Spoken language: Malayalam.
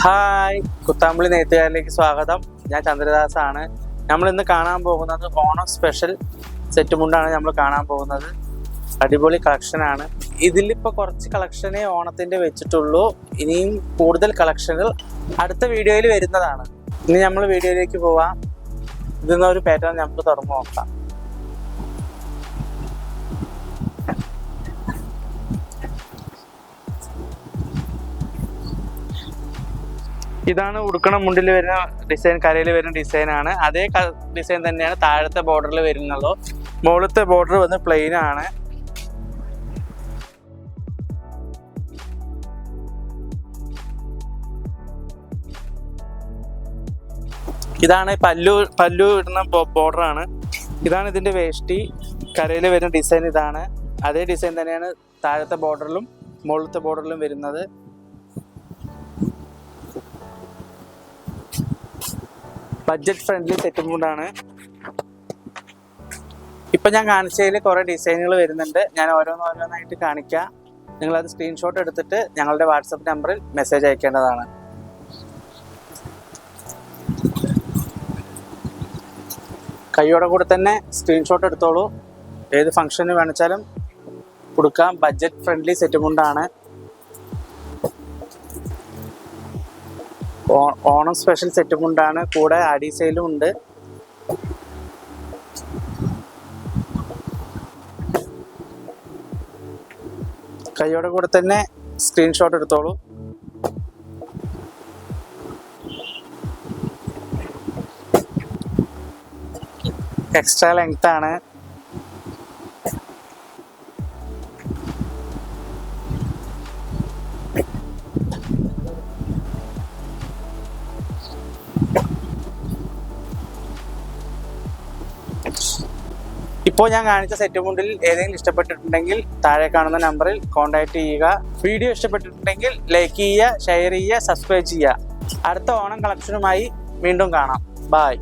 ഹായ് കുത്താമ്പളി നെയ്ത്തുകാരിലേക്ക് സ്വാഗതം. ഞാൻ ചന്ദ്രദാസ് ആണ് നമ്മൾ ഇന്ന് കാണാൻ പോകുന്നത് ഓണം സ്പെഷ്യൽ സെറ്റ് മുണ്ടാണ് നമ്മൾ കാണാൻ പോകുന്നത്. അടിപൊളി കളക്ഷനാണ് ഇതിലിപ്പോൾ കുറച്ച് കളക്ഷനെ ഓണത്തിന്റെ വെച്ചിട്ടുള്ളൂ. ഇനിയും കൂടുതൽ കളക്ഷനുകൾ അടുത്ത വീഡിയോയിൽ വരുന്നതാണ്. ഇനി നമ്മൾ വീഡിയോയിലേക്ക് പോവാം. ഇതിന്നൊരു പാറ്റേൺ നമുക്ക് തുറന്നു നോക്കാം. ഇതാണ് ഉടുക്കണ മുണ്ടിൽ വരുന്ന ഡിസൈൻ കരയിൽ വരുന്ന ഡിസൈനാണ് അതേ ഡിസൈൻ തന്നെയാണ് താഴത്തെ ബോർഡറിൽ വരുന്നത് മുകളിലത്തെ ബോർഡർ വന്ന് പ്ലെയിൻ ആണ്. ഇതാണ് പല്ലു പല്ലു ഇടുന്ന ബോർഡറാണ് ഇതാണ് ഇതിന്റെ വേഷ്ടി. കരയിൽ വരുന്ന ഡിസൈൻ ഇതാണ്. അതേ ഡിസൈൻ തന്നെയാണ് താഴത്തെ ബോർഡറിലും മുകളിലത്തെ ബോർഡറിലും വരുന്നത്. ബഡ്ജറ്റ് ഫ്രണ്ട്ലി സെറ്റും കൊണ്ടാണ് ഇപ്പൊ ഞാൻ കാണിച്ചതിൽ കുറെ ഡിസൈനുകൾ വരുന്നുണ്ട്. ഞാൻ ഓരോന്നോരോന്നായിട്ട് കാണിക്കാം. നിങ്ങൾ അത് സ്ക്രീൻഷോട്ട് എടുത്തിട്ട് ഞങ്ങളുടെ വാട്സപ്പ് നമ്പറിൽ മെസ്സേജ് അയക്കേണ്ടതാണ്. കൈയോടെ കൂടെ തന്നെ സ്ക്രീൻഷോട്ട് എടുത്തോളൂ. ഏത് ഫംഗ്ഷന് വേണിച്ചാലും കൊടുക്കാം. ബഡ്ജറ്റ് ഫ്രണ്ട്ലി സെറ്റും മുണ്ടാണ് ഓണം സ്പെഷ്യൽ സെറ്റ് മുണ്ടാണ് കൂടെ ആഡി സെയിലും ഉണ്ട്. കൈയോടെ കൂടെ തന്നെ സ്ക്രീൻഷോട്ട് എടുത്തോളൂ. എക്സ്ട്രാ ലെങ്ത് ആണ്. ഇപ്പോൾ ഞാൻ കാണിച്ച സെറ്റ് മുണ്ടിൽ ഏതെങ്കിലും ഇഷ്ടപ്പെട്ടിട്ടുണ്ടെങ്കിൽ താഴെ കാണുന്ന നമ്പറിൽ കോൺടാക്ട് ചെയ്യുക. വീഡിയോ ഇഷ്ടപ്പെട്ടിട്ടുണ്ടെങ്കിൽ ലൈക്ക് ചെയ്യുക ഷെയർ ചെയ്യുക സബ്സ്ക്രൈബ് ചെയ്യുക. അടുത്ത ഓണം കളക്ഷനുമായി വീണ്ടും കാണാം. ബായ്